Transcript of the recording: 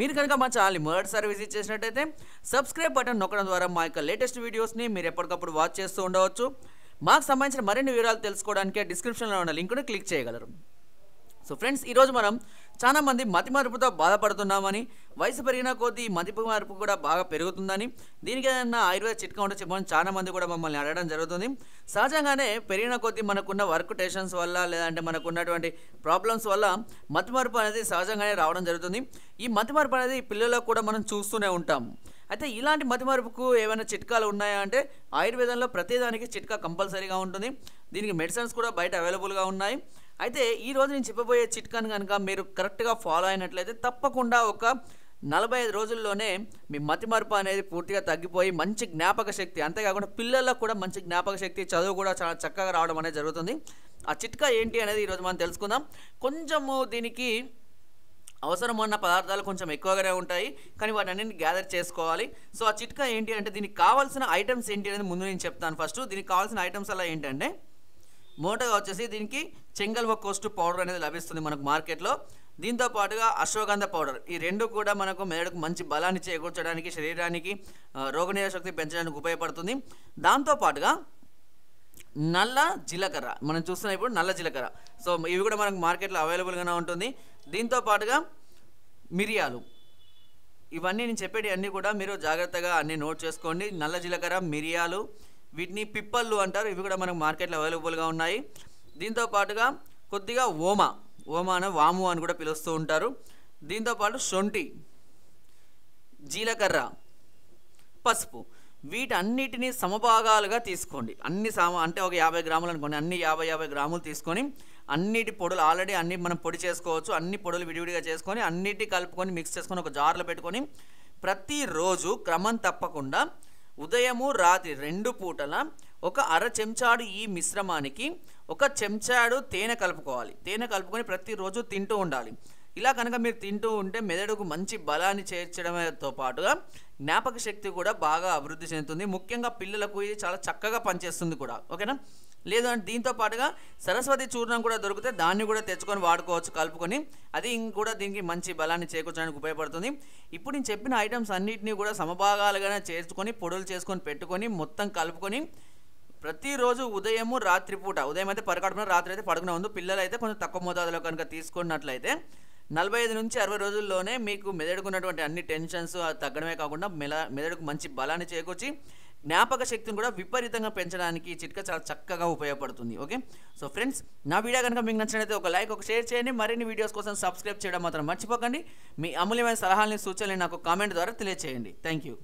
మీరు కనుక మా ఛానల్ని మొదటిసారి విజిట్ చేసినట్టయితే సబ్స్క్రైబ్ బటన్ నొక్కడం ద్వారా మా యొక్క లేటెస్ట్ వీడియోస్ని మీరు ఎప్పటికప్పుడు వాచ్ చేస్తూ ఉండవచ్చు. మాకు సంబంధించిన మరిన్ని వివరాలు తెలుసుకోవడానికి డిస్క్రిప్షన్లో ఉన్న లింక్ను క్లిక్ చేయగలరు. సో ఫ్రెండ్స్ ఈరోజు మనం చాలామంది మతి మార్పుతో బాధపడుతున్నామని వయసు పెరిగిన కొద్దీ మతి మార్పు కూడా బాగా పెరుగుతుందని దీనికి ఏదైనా ఆయుర్వేద చిట్కా ఉంటే చెప్పమని చాలామంది కూడా మమ్మల్ని అడగడం జరుగుతుంది. సహజంగానే పెరిగిన కొద్దీ మనకున్న వర్క్ టెన్షన్స్ వల్ల లేదంటే మనకున్నటువంటి ప్రాబ్లమ్స్ వల్ల మతి మార్పు అనేది సహజంగానే రావడం జరుగుతుంది. ఈ మతి మార్పు అనేది పిల్లలకు కూడా మనం చూస్తూనే ఉంటాం. అయితే ఇలాంటి మతి మార్పుకు ఏమైనా చిట్కాలు ఉన్నాయా అంటే ఆయుర్వేదంలో ప్రతిదానికి చిట్కా కంపల్సరీగా ఉంటుంది. దీనికి మెడిసిన్స్ కూడా బయట అవైలబుల్గా ఉన్నాయి. అయితే ఈ రోజు నేను చెప్పబోయే చిట్కాను కనుక మీరు కరెక్ట్గా ఫాలో అయినట్లయితే తప్పకుండా ఒక నలభై ఐదు రోజుల్లోనే మీ మతి మార్పు అనేది పూర్తిగా తగ్గిపోయి మంచి జ్ఞాపక శక్తి అంతేకాకుండా పిల్లలకు కూడా మంచి జ్ఞాపక శక్తి చదువు కూడా చాలా చక్కగా రావడం అనేది జరుగుతుంది. ఆ చిట్కా ఏంటి అనేది ఈరోజు మనం తెలుసుకుందాం. కొంచెము దీనికి అవసరం ఉన్న పదార్థాలు కొంచెం ఎక్కువగానే ఉంటాయి కానీ వాటి అన్నింటిని గ్యాదర్ చేసుకోవాలి. సో ఆ చిట్కా ఏంటి అంటే దీనికి కావాల్సిన ఐటమ్స్ ఏంటి అనేది ముందు నేను చెప్తాను. ఫస్ట్ దీనికి కావాల్సిన ఐటమ్స్ అలా ఏంటంటే మూటగా వచ్చేసి దీనికి చెంగల్వ కోస్ట్ పౌడర్ అనేది లభిస్తుంది మనకు మార్కెట్లో. దీంతో పాటుగా అశ్వగంధ పౌడర్ ఈ రెండు కూడా మనకు మెదడుకు మంచి బలాన్ని చేకూర్చడానికి శరీరానికి రోగనిరోధ శక్తి పెంచడానికి ఉపయోగపడుతుంది. దాంతో పాటుగా నల్ల జీలకర్ర. మనం చూస్తున్న ఇప్పుడు నల్ల జీలకర్ర. సో ఇవి కూడా మనకు మార్కెట్లో అవైలబుల్గానే ఉంటుంది. దీంతో పాటుగా మిరియాలు. ఇవన్నీ నేను చెప్పేటి అన్నీ కూడా మీరు జాగ్రత్తగా అన్నీ నోట్ చేసుకోండి. నల్ల జీలకర్ర మిరియాలు వీటిని పిప్పళ్ళు అంటారు. ఇవి కూడా మనకు మార్కెట్లో అవైలబుల్గా ఉన్నాయి. దీంతో పాటుగా కొద్దిగా ఓమ ఓమ అనే వాము అని కూడా పిలుస్తూ ఉంటారు. దీంతోపాటు శొంఠి జీలకర్ర పసుపు వీటన్నిటిని సమభాగాలుగా తీసుకోండి. అన్ని సమ అంటే ఒక యాభై గ్రాములు అనుకోండి. అన్ని యాభై యాభై గ్రాములు తీసుకొని అన్నిటి పొడులు ఆల్రెడీ అన్ని మనం పొడి చేసుకోవచ్చు. అన్ని పొడులు విడివిడిగా చేసుకొని అన్నిటి కలుపుకొని మిక్స్ చేసుకొని ఒక జార్లో పెట్టుకొని ప్రతిరోజు క్రమం తప్పకుండా ఉదయము రాత్రి రెండు పూటల ఒక అర చెంచాడు ఈ మిశ్రమానికి ఒక చెంచాడు తేనె కలుపుకోవాలి. తేనె కలుపుకొని ప్రతిరోజు తింటూ ఉండాలి. ఇలా కనుక మీరు తింటూ ఉంటే మెదడుకు మంచి బలాన్ని చేర్చడంతో పాటుగా జ్ఞాపక శక్తి కూడా బాగా అభివృద్ధి చెందుతుంది. ముఖ్యంగా పిల్లలకు ఇది చాలా చక్కగా పనిచేస్తుంది కూడా. ఓకేనా? లేదు అంటే దీంతో పాటుగా సరస్వతి చూర్ణం కూడా దొరికితే దాన్ని కూడా తెచ్చుకొని వాడుకోవచ్చు కలుపుకొని. అది ఇంక కూడా దీనికి మంచి బలాన్ని చేకూర్చడానికి ఉపయోగపడుతుంది. ఇప్పుడు నేను చెప్పిన ఐటమ్స్ అన్నింటినీ కూడా సమభాగాలుగానే చేర్చుకొని పొడులు చేసుకొని పెట్టుకొని మొత్తం కలుపుకొని ప్రతిరోజు ఉదయము రాత్రిపూట ఉదయం అయితే పరకడుపున రాత్రి అయితే పడుకునే ముందు పిల్లలు అయితే కొంచెం తక్కువ మోతాదులో కనుక తీసుకున్నట్లయితే నలభై ఐదు నుంచి అరవై రోజుల్లోనే మీకు మెదడుకున్నటువంటి అన్ని టెన్షన్స్ అది తగ్గడమే కాకుండా మెల మెదడుకు మంచి బలాన్ని చేకూర్చి జ్ఞాపక శక్తిని కూడా విపరీతంగా పెంచడానికి చిట్క చిట్కా చాలా చక్కగా ఉపయోగపడుతుంది ఓకే? సో ఫ్రెండ్స్ నా వీడియో కనుక మీకు నచ్చినట్లయితే ఒక లైక్ ఒక షేర్ చేయండి. మరిన్ని వీడియోస్ కోసం సబ్స్క్రైబ్ చేయడం మాత్రం మర్చిపోకండి. మీ అమూల్యమైన సలహాలని సూచనలు నాకు కామెంట్ ద్వారా తెలియజేయండి థ్యాంక్ యూ